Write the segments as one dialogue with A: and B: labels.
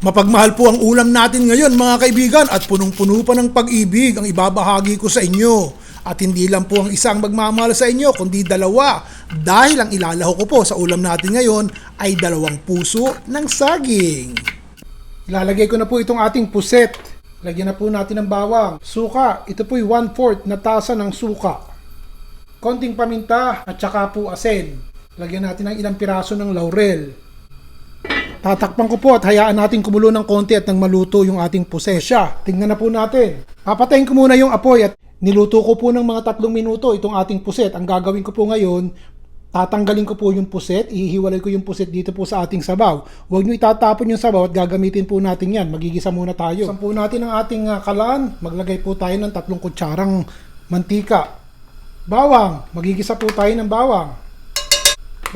A: Mapagmahal po ang ulam natin ngayon mga kaibigan at punong-puno pa ng pag-ibig ang ibabahagi ko sa inyo. At hindi lang po ang isang magmamahal sa inyo kundi dalawa dahil ang ilalaho ko po sa ulam natin ngayon ay dalawang puso ng saging. Ilalagay ko na po itong ating puset. Lagyan na po natin ng bawang. Suka, ito po'y 1-4 na tasa ng suka. Konting paminta at saka po asin. Lagyan natin ng ilang piraso ng laurel. Tatakpan ko po at hayaan natin kumulo ng konti at nang maluto yung ating pusesya. Tingnan na po natin. Papatayin ko muna yung apoy at niluto ko po ng mga tatlong minuto itong ating puset. Ang gagawin ko po ngayon, tatanggalin ko po yung puset, ihiwalay ko yung puset dito po sa ating sabaw. Huwag nyo itatapon yung sabaw at gagamitin po natin yan. Magigisa muna tayo. Sampu natin ang ating ah, kalan. Maglagay po tayo ng tatlong kutsarang mantika. Bawang. Magigisa po tayo ng bawang.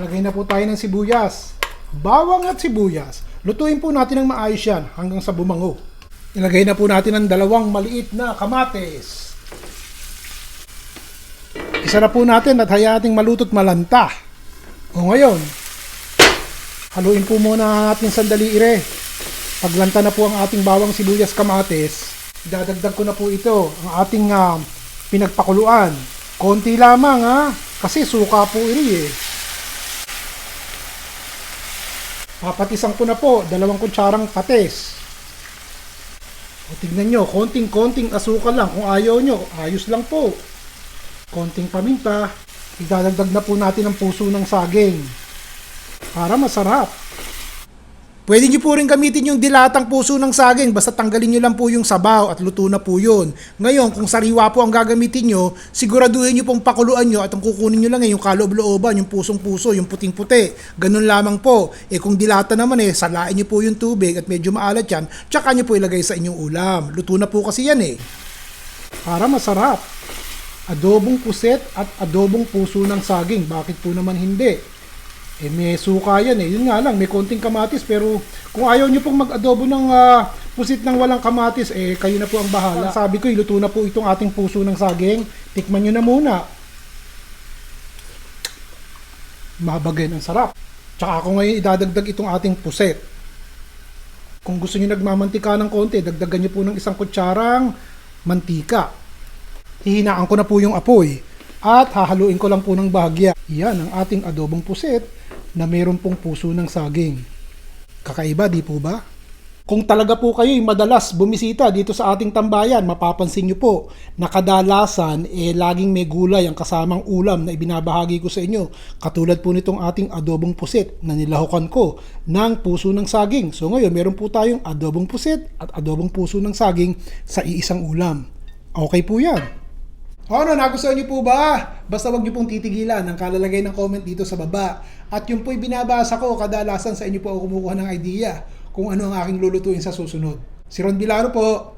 A: Lagay na po tayo ng sibuyas. Bawang at sibuyas. Lutuin po natin ng maayos yan hanggang sa bumango. Ilagay na po natin ang dalawang maliit na kamates. Isa na po natin at hayaan nating maluto't malanta. O ngayon, haluin po muna natin sandali ire. Paglanta na po ang ating bawang sibuyas kamates, dadagdag ko na po ito, ang ating ah, pinagpakuluan. Konti lamang ha, kasi suka po iri eh. Papatisan ko na po, dalawang kutsarang patis. O tignan nyo, konting-konting asukal lang. Kung ayaw nyo, ayos lang po. Konting paminta, idadagdag na po natin ang puso ng saging. Para masarap. Pwede nyo po rin gamitin yung dilatang puso ng saging basta tanggalin nyo lang po yung sabaw at luto na po yun. Ngayon, kung sariwa po ang gagamitin nyo, siguraduhin nyo pong pakuluan nyo at ang kukunin nyo lang eh, yung kaloob-looban, yung pusong-puso, yung puting-puti. Ganun lamang po. Eh kung dilata naman eh, salain nyo po yung tubig at medyo maalat yan, tsaka nyo po ilagay sa inyong ulam. Luto na po kasi yan eh. Para masarap. Adobong puset at adobong puso ng saging. Bakit po naman hindi? Eh may suka yan eh. Yun nga lang, may konting kamatis pero kung ayaw nyo pong mag-adobo ng ah, pusit ng walang kamatis, eh kayo na po ang bahala. Sabi ko, iluto na po itong ating puso ng saging. Tikman nyo na muna. Mabagayin ang sarap. Tsaka ako ngayon idadagdag itong ating puset. Kung gusto nyo nagmamantika ng konti, dagdagan nyo po ng isang kutsarang mantika. Hihinaan ko na po yung apoy at hahaluin ko lang po ng bahagya. Yan ang ating adobong puset na mayroon pong puso ng saging. Kakaiba, di po ba? Kung talaga po kayo'y madalas bumisita dito sa ating tambayan, mapapansin nyo po na kadalasan eh laging may gulay ang kasamang ulam na ibinabahagi ko sa inyo. Katulad po nitong ating adobong pusit na nilahukan ko ng puso ng saging. So ngayon, meron po tayong adobong pusit at adobong puso ng saging sa iisang ulam. Okay po yan. Ano, nagustuhan niyo po ba? Basta wag niyo pong titigilan ang kalalagay ng comment dito sa baba. At yung po'y binabasa ko, kadalasan sa inyo po ako kumukuha ng idea kung ano ang aking lulutuin sa susunod. Si Ron Bilaro po.